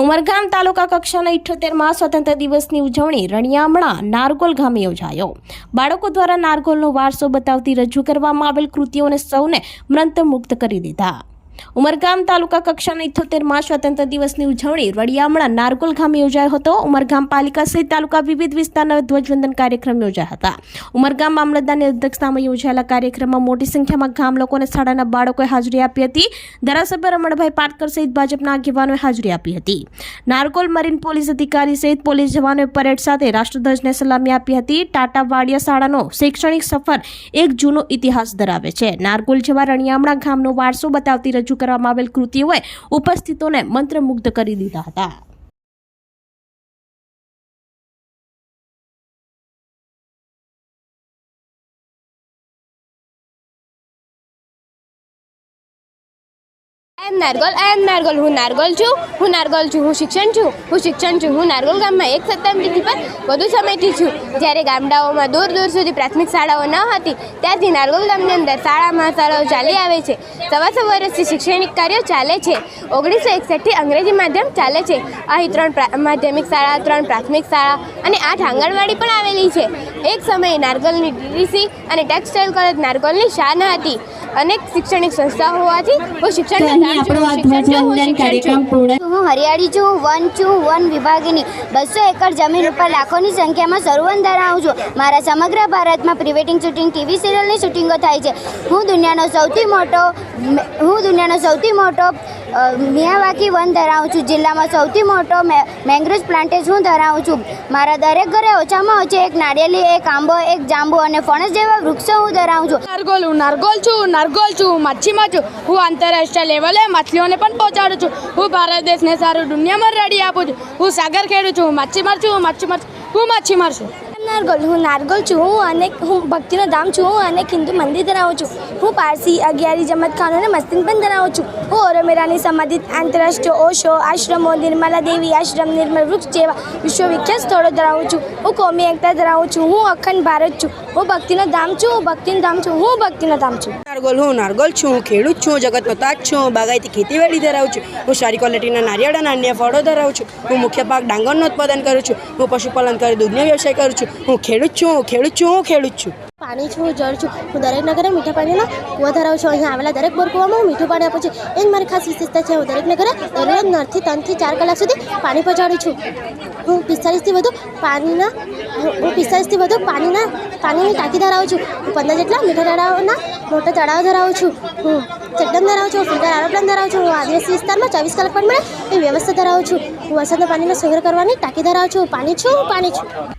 ઉમરગામ તાલુકા કક્ષાના ઇઠ્ઠોતેરમાં સ્વતંત્ર દિવસની ઉજવણી રણિયામણા નારગોલ ગામે યોજાયો. બાળકો દ્વારા નારગોલનો વારસો બતાવતી રજૂ કરવામાં આવેલ કૃતિઓને સૌને મંત્રમુગ્ધ કરી દીધા. ઉમરગામ તાલુકા કક્ષાના ઇઠ્ઠોતેરમાં સ્વતંત્ર દિવસની ઉજવણી રળિયામણા નારગોલ ગામે યોજાયો હતો. ઉમરગામ પાલિકા સહિત તાલુકા વિવિધ વિસ્તારના ધ્વજવંદન કાર્યક્રમ યોજાયા હતા. ઉમરગામ મામલતદારની અધ્યક્ષતામાં યોજાયેલા કાર્યક્રમમાં મોટી સંખ્યામાં ગામ લોકો અને શાળાના બાળકોએ હાજરી આપી હતી. ધારાસભ્ય રમણભાઈ પાટકર સહિત ભાજપના આગેવાનોએ હાજરી આપી હતી. નારગોલ મરીન પોલીસ અધિકારી સહિત પોલીસ જવાનોએ પરેડ સાથે રાષ્ટ્રધ્વજને સલામી આપી હતી. ટાટા વાડિયા શાળાનો શૈક્ષણિક સફર એક જૂનો ઇતિહાસ ધરાવે છે. નારગોલ જેવા રણિયામણા ગામનો વારસો બતાવતી રજૂ કરવામાં આવેલ કૃતિઓએ ઉપસ્થિતોને મંત્રમુગ્ધ કરી દીધા હતા. એમ નારગોલ એમ નારગોલ, હું નારગોલ છું. હું નારગોલ છું, હું શિક્ષણ છું. હું શિક્ષણ છું, હું નારગોલ ગામમાં એક સપ્તાહથી પર વધુ સમયથી છું. જ્યારે ગામડાઓમાં દૂર દૂર સુધી પ્રાથમિક શાળાઓ ન હતી, ત્યારથી નારગોલ ગામની અંદર શાળામાં શાળાઓ ચાલી આવે છે. સવા સો વર્ષથી શૈક્ષણિક કાર્યો ચાલે છે. ઓગણીસો એકસઠથી અંગ્રેજી માધ્યમ ચાલે છે. અહીં ત્રણ માધ્યમિક શાળા, ત્રણ પ્રાથમિક શાળા અને આઠ આંગણવાડી પણ આવેલી છે. એક સમયે નારગોલની ડીડીસી અને ટેક્સટાઇલ કોલેજ નારગોલની શાન હતી. અનેક શૈક્ષણિક સંસ્થાઓ હોવાથી હું શિક્ષણ કાર્યક્રમ પૂર્ણ હું હરિયાળી છું વન છું વન વિભાગની. બસો એકર જમીન ઉપર લાખોની સંખ્યામાં સરવન ધરાવું છું. મારા સમગ્ર ભારતમાં પ્રિવેડિંગ શૂટિંગ ટીવી સિરિયલની શૂટિંગો થાય છે. હું દુનિયાનો સૌથી મોટો હું દુનિયાનો સૌથી મોટો મિયાવાકી વન ધરાવું છું. જિલ્લામાં સૌથી મોટો મેંગ્રોવ પ્લાન્ટેજ હું ધરાવું છું. મારા દરેક ઘરે ઓછામાં ઓછી એક નાળિયેરી એક આંબો, એક જાંબુ અને ફણસ જેવા વૃક્ષો હું ધરાવું છું. નારગોલ, હું નારગોલ છું નારગોલ છું માછીમાર છું. હું આંતરરાષ્ટ્રીય લેવલે માછલીઓને પણ પહોંચાડું છું. હું ભારત દેશને સારું દુનિયામાં રેડી આપું છું. હું સાગર ખેડું છું, હું માછીમાર છું, હું માછીમાર, હું મચ્છીમાર છું. નારગોલ. હું નારગોલ છું, હું અને હું ભક્તિનો ધામ છું, હું અને હિન્દુ મંદિર ધરાવું છું. હું પારસી, અગિયારી, જમત ખાન અને મસ્તિન પણ ધરાવું છું. હું ઓરોમેરાની સંબંધિત આંતરરાષ્ટ્રીય ઓશો, આશ્રમો, નિર્મલા દેવી, આશ્રમ નિર્મલ વૃક્ષ જેવા વિશ્વવિખ્યાત સ્થળો ધરાવું છું. હું કોમી એકતા ધરાવું છું, હું અખંડ ભારત છું. હું ભક્તિનો ધામ છું, હું ભક્તિનું ધામ છું, હું ભક્તિનો ધામ છું. નારગોલ હું નારગોલ છું, હું ખેડૂત છું જગતનો તાજ છું બાગાયતી ખેતીવાડી ધરાવું છું. હું સારી ક્વોલિટીના નારિયેળ અને અન્ય ફળો ધરાવું છું. હું મુખ્ય પાક ડાંગરનું ઉત્પાદન કરું છું. હું પશુપાલન કરી દૂધનો વ્યવસાય કરું છું. હું ખેડૂત છું, હું ખેડૂત છું, હું ખેડૂત છું. પાણી છું, જળ છું, હું દરેક નગરે મીઠા પાણીનો કૂવો ધરાવું છું. અહીંયા આવેલા દરેક બોર કૂવામાં મીઠું પાણી આપું છું. એ જ મારી ખાસ વિશેષતા છે, હું દરેક નગરે દરરોજ નળથી ત્રણથી ચાર કલાક સુધી પાણી પહોંચાડું છું. હું પિસ્તાલીસથી વધુ પાણીના, હું પિસ્તાલીસથી વધુ પાણીના, પાણીની ટાંકી ધરાવું છું. હું પંદર જેટલા મીઠા તળાવના, મોટા તળાવ ધરાવું છું. હું ચટ્ટન ધરાવું છું, ફિલ્ટર એરોપ્લેન ધરાવું છું. હું આદિવાસી વિસ્તારમાં ચોવીસ કલાક પણ મળે એ વ્યવસ્થા ધરાવું છું. હું વરસાદના પાણીનો સંગ્રહ કરવાની ટાંકી ધરાવું છું. પાણી છું પાણી છું.